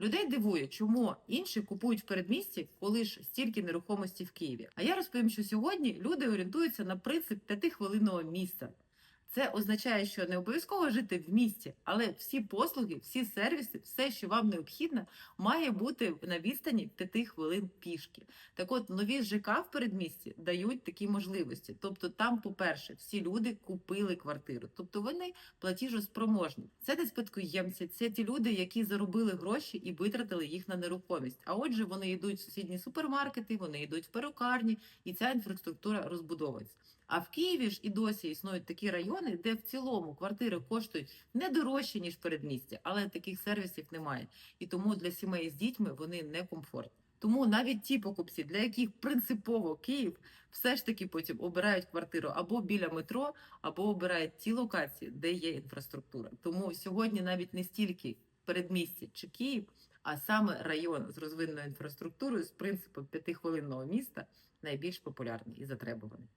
Людей дивує, чому інші купують в передмісті, коли ж стільки нерухомості в Києві. А я розповім, що сьогодні люди орієнтуються на принцип п'ятихвилинного міста. Це означає, що не обов'язково жити в місті, але всі послуги, всі сервіси, все, що вам необхідно, має бути на відстані 5 хвилин пішки. Так от нові ЖК в передмісті дають такі можливості. Тобто, там, по-перше, всі люди купили квартиру, тобто вони платіжоспроможні. Це не спадкоємці, це ті люди, які заробили гроші і витратили їх на нерухомість. А отже, вони йдуть в сусідні супермаркети, вони йдуть в перукарні, і ця інфраструктура розбудовується. А в Києві ж і досі існують такі райони, де в цілому квартири коштують не дорожче, ніж в передмісті, але таких сервісів немає. І тому для сімей з дітьми вони не комфортні. Тому навіть ті покупці, для яких принципово Київ, все ж таки потім обирають квартиру або біля метро, або обирають ті локації, де є інфраструктура. Тому сьогодні навіть не стільки передмістя чи Київ, а саме район з розвиненою інфраструктурою з принципом п'ятихвилинного міста найбільш популярний і затребуваний.